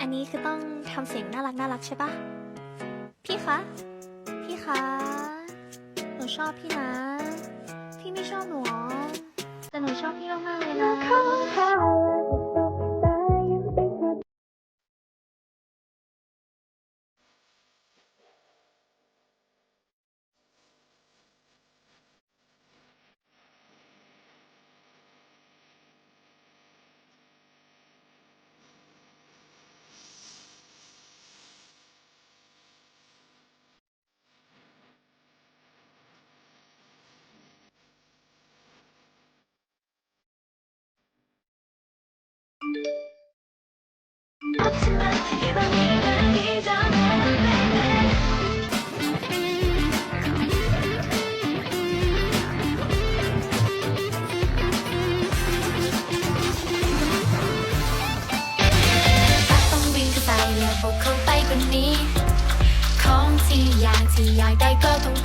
อันนี้คือต้องทำเสียงน่ารักน่ารักใช่ปะพี่คะ พี่คะ หนูชอบพี่นะ พี่ไม่ชอบหนูหรอแต่หนูชอบพี่มากๆเลยนะ ข้าไปและบุกเข้าไปกว่านี้ของที่อยากที่อยากได้ก็ต้อง